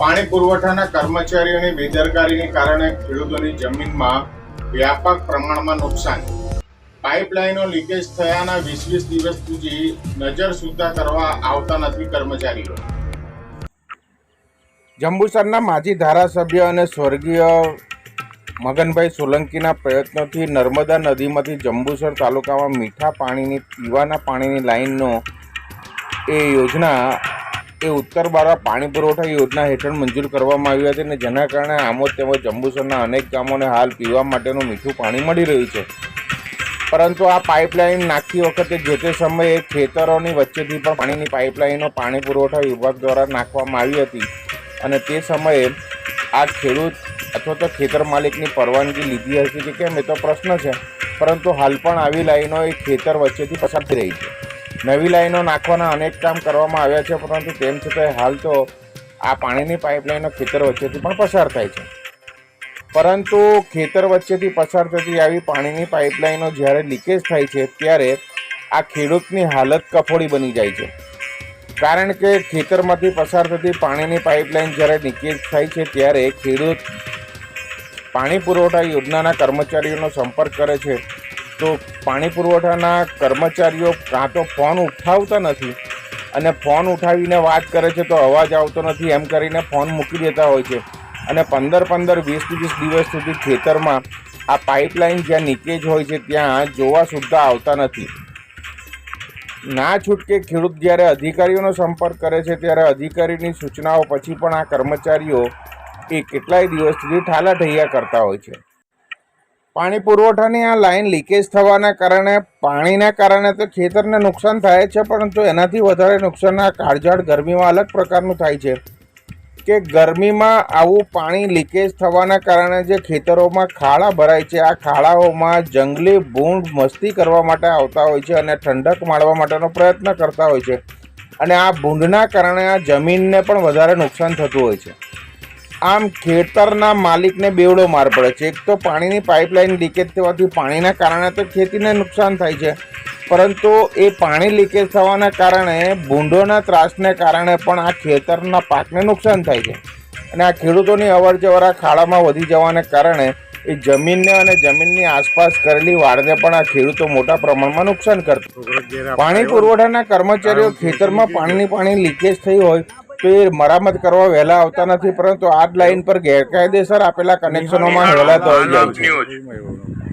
પાણી પુરવઠાના કર્મચારીઓની બેદરકારીને કારણે ખેડૂતોની જમીનમાં વ્યાપક પ્રમાણમાં નુકસાન. પાઇપલાઇનો લીકેજ થયાના વીસ વીસ દિવસ સુધી નજર સુદ્ધા કરવા આવતા નથી કર્મચારીઓ. જંબુસરના માજી ધારાસભ્ય અને સ્વર્ગીય મગનભાઈ સોલંકીના પ્રયત્નોથી નર્મદા નદીમાંથી જંબુસર તાલુકામાં મીઠા પાણીની, પીવાના પાણીની લાઇનનો એ યોજના એ ઉત્તર બારા પાણી પુરવઠા યોજના હેઠળ મંજૂર કરવામાં આવી હતી અને જેના કારણે આમોદ તેમજ જંબુસરના અનેક ગામોને હાલ પીવા માટેનું મીઠું પાણી મળી રહ્યું છે. પરંતુ આ પાઇપલાઇન નાખતી વખતે જે તે સમયે ખેતરોની વચ્ચેથી પણ પાણીની પાઇપલાઇનો પાણી પુરવઠા વિભાગ દ્વારા નાખવામાં આવી હતી અને તે સમયે આ ખેડૂત અથવા તો ખેતર માલિકની પરવાનગી લીધી હશે કે કેમ એ તો પ્રશ્ન છે. પરંતુ હાલ પણ આવી લાઈનો એ ખેતર વચ્ચેથી પસાર થઈ રહી છે. નવી લાઈનો નાખવાના અનેક કામ કરવામાં આવ્યા છે, પરંતુ તેમ છતાંય હાલ તો આ પાણીની પાઇપલાઇનો ખેતર વચ્ચેથી પણ પસાર થાય છે. પરંતુ ખેતર વચ્ચેથી પસાર થતી આવી પાણીની પાઇપલાઇનો જ્યારે લીકેજ થાય છે, ત્યારે આ ખેડૂતની હાલત કફોડી બની જાય છે. કારણ કે ખેતરમાંથી પસાર થતી પાણીની પાઇપલાઇન જ્યારે લીકેજ થાય છે, ત્યારે ખેડૂત પાણી પુરવઠા યોજનાના કર્મચારીઓનો સંપર્ક કરે છે. તો પાણી પુરવઠાના કર્મચારીઓ કાં તો ફોન ઉઠાવતા નથી અને ફોન ઉઠાવીને વાત કરે છે તો અવાજ આવતો નથી, એમ કરીને ફોન મૂકી દેતા હોય છે. અને પંદર પંદર વીસ વીસ દિવસ સુધી ખેતરમાં આ પાઇપલાઇન જ્યાં લીકેજ હોય છે ત્યાં જોવા સુદ્ધા આવતા નથી. ના છૂટકે ખેડૂત જ્યારે અધિકારીઓનો સંપર્ક કરે છે ત્યારે અધિકારીની સૂચનાઓ પછી પણ આ કર્મચારીઓ એ કેટલાય દિવસ સુધી ઠાલાઠૈયા કરતા હોય છે. પાણી પુરવઠાની આ લાઈન લીકેજ થવાના કારણે, પાણીના કારણે તો ખેતરને નુકસાન થાય છે, પરંતુ એનાથી વધારે નુકસાન આ કાળઝાળ ગરમીમાં અલગ પ્રકારનું થાય છે. કે ગરમીમાં આવું પાણી લીકેજ થવાના કારણે જે ખેતરોમાં ખાડા ભરાય છે, આ ખાડાઓમાં જંગલી ભૂંડ મસ્તી કરવા માટે આવતા હોય છે અને ઠંડક માણવા માટેનો પ્રયત્ન કરતા હોય છે. અને આ ભૂંડના કારણે આ જમીનને પણ વધારે નુકસાન થતું હોય છે. આમ ખેતરના માલિકને બેવડો માર પડે છે. એક તો પાણીની પાઇપલાઇન લીકેજ થવાથી પાણીના કારણે તો ખેતીને નુકસાન થાય છે. પરંતુ એ પાણી લીકેજ થવાના કારણે ભૂંડોના ત્રાસને કારણે પણ આ ખેતરના પાકને નુકસાન થાય છે. અને આ ખેડૂતોની અવર જવર આ ખાડામાં વધી જવાને કારણે એ જમીનને અને જમીનની આસપાસ કરેલી વાડને પણ આ ખેડૂતો મોટા પ્રમાણમાં નુકસાન કરતું. પાણી પુરવઠાના કર્મચારીઓ ખેતરમાં પાણીની પાણી લીકેજ થઈ હોય તો મરામત કરવા વહેલા આવતા નથી પરંતુ આ લાઈન પર ગેરકાયદેસર આપેલા કનેક્શનોમાં વહેલા તો આવી જાય છે